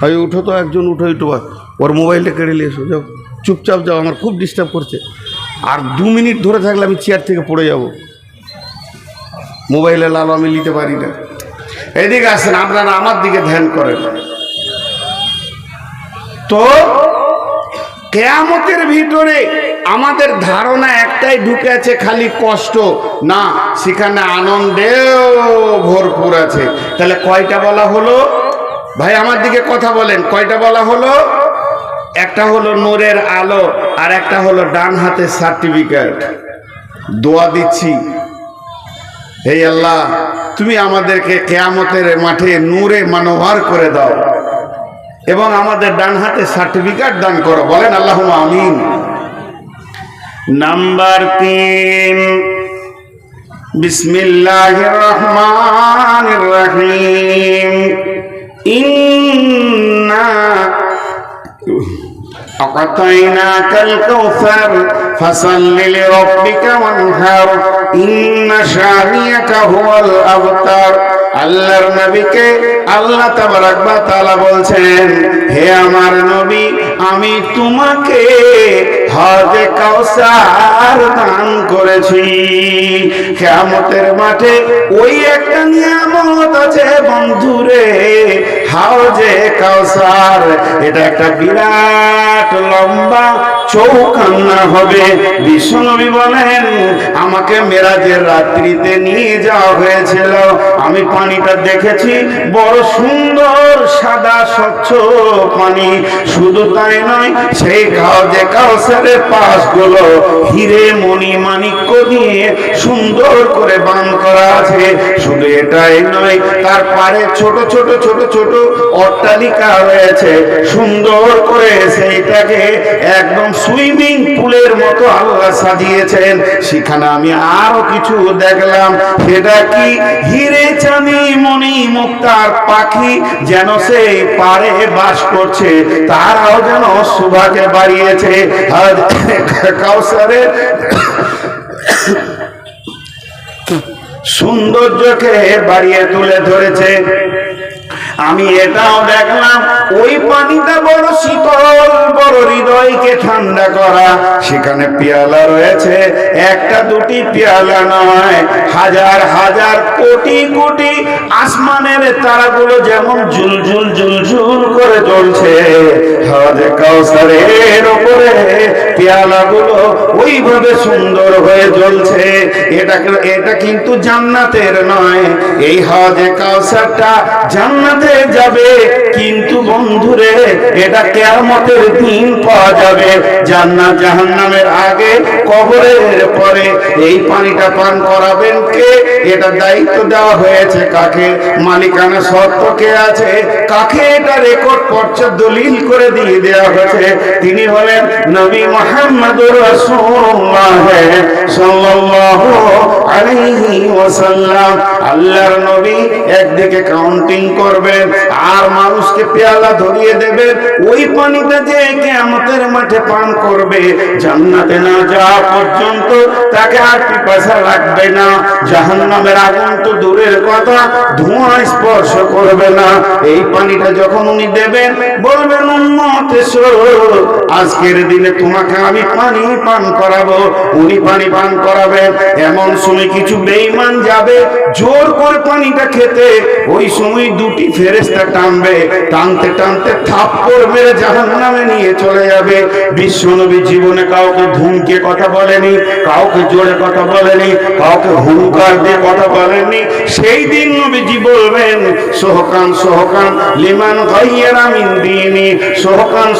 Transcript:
আমি উঠো তো একজন, উঠো একটু ওর মোবাইলটা কেড়ে নিয়ে এসো। যাও, চুপচাপ যাও, আমার খুব ডিস্টার্ব করছে। আর দু মিনিট ধরে থাকলে আমি চেয়ার থেকে পড়ে যাব। মোবাইলে লাল আমি নিতে পারি না। এদিকে আসেন, আপনারা আমার দিকে ধ্যান করেন। তো, কেয়ামতের ভিতরে আমাদের ধারণা একটাই ঢুকে আছে, খালি কষ্ট। না, সেখানে আনন্দেও ভরপুর আছে। তাহলে কয়টা বলা হলো? ভাই, আমার দিকে কথা বলেন। কয়টা বলা হলো? একটা হলো নূরের আলো, আর একটা হলো ডান হাতের সার্টিফিকেট। দোয়া দিচ্ছি। হে আল্লাহ, তুমি আমাদেরকে কেয়ামতের মাঠে নূরে মানোভার করে দাও এবং আমাদের ডান হাতে সার্টিফিকেট দান করো। বলেন আল্লাহ আমিন। নাম্বার তিন। বিসমিল্লাহ রহমান রহিম। ইন্না أعطيناك الكوثر فصل لربك وانحر إن شانيك هو الأبتر আল্লাহর নবীকে আল্লাহ তাবারাক বা তাআলা বলছেন হে আমার নবী আমি তোমাকে হজে কাউসার দান করেছি কিয়ামতের মাঠে ওই একটা নিয়ামত আছে বন্ধুরে হাউজে কাউসার। এটা একটা বিরাট লম্বা চৌকান্না হবে। বিশ্বনবী বলেন, আমাকে মেরাজের রাত্রিতে নিয়ে যাওয়া হয়েছিল। আমি পানিটা দেখেছি, বড় সুন্দর স্বচ্ছ পানি। শুধু তাই নয়, সেই হাউজে কাউসারের পাশগুলো হিরে মণি মাণিক্য দিয়ে সুন্দর করে বান করা আছে, শুধু এটাই নয়, তার পারে ছোট ছোট ছোট ছোট অট্টালিকা রয়েছে। সুন্দর করে সেইটাকে একদম সুইমিং পুলের মতো আল্লাহ সাজিয়েছেন। সেখানে আমি আরও কিছু দেখলাম। সেটা কি? হিরে চাঁদি মণি মুক্তার পাখি, যেন সেই পারে বাস করছে, তারাও যেন সুভাকে বাড়িয়েছে। কাউসারের সৌন্দর্যকে বাড়িয়ে তুলে ধরেছে। আমি এটাও দেখলাম, ওই পানিটা বড় শীতল, বড় হৃদয়কে ঠান্ডা করা। সেখানে পেয়ালা রয়েছে, একটা দুটি পেয়ালা নয়, হাজার হাজার কোটি কোটি আসমানের তারাগুলো যেমন ঝুলঝুল ঝুলঝুল করে জ্বলছে হাজে কাউসারের উপরে পেয়ালাগুলো ওইভাবে সুন্দর হয়ে জ্বলছে। এটা এটা কিন্তু জান্নাতের নয়। এই হাজে কাউসারটা জান্নাতে যাবে। কিন্তু বন্ধুরে, এটা কেয়ামতের দিন পাওয়া যাবে। জান্নাত জাহান্নামের আগে, কবরের পরে। এই পানিটা পান করাবেন কে? এটা দায়িত্ব দেওয়া হয়েছে কাকে? মালিকানা সত্ত্ব কে আছে? কাকে এটা রেকর্ড পর্চা দলিল করে দিয়ে দেওয়া হয়েছে? তিনি হলেন নবী মোহাম্মদুর রাসূলুল্লাহ সাল্লাল্লাহু আলাইহি ওয়াসাল্লাম, আল্লাহর নবী একদিকে কাউন্টিং করবেন আর মানুষকে পেয়ালা ধরিয়ে দেবেন ওই পানিটা যে কিয়ামতের মাঠে পান করবে, জান্নাতে না যাওয়া পর্যন্ত তাকে আর পিপাসা লাগবে না, জাহান্নামের আগুন তো দূরের কথা, ধোঁয়া স্পর্শ করবে না। এই পানিটা যখন উনি দেবেন, বলবেন উন্মত এসো, আজকের দিনে তোমাকে আমি পানি পান করাবো। উনি পানি পান করাবেন, এমন সময় কিছু বেঈমান যাবে, জোর করে পানিটা খেতে। ওই সময় দুটি ফেরেস্তা টানবে, টানতে টানতে থাপ্পড় মেরে জাহান নামে নিয়ে চলে যাবে। বিশ্বনবী জীবনে কাউকে ধুমকে কথা বলেনি, কাউকে জোরে কথা বলেনি, কাউকে হুঙ্কার দিয়ে কথা বলেনি সেই দিন নবীজি বলবেন, সোহকান সোহকান, লিমান গাইয়ারা মিন দিনি, সোহকান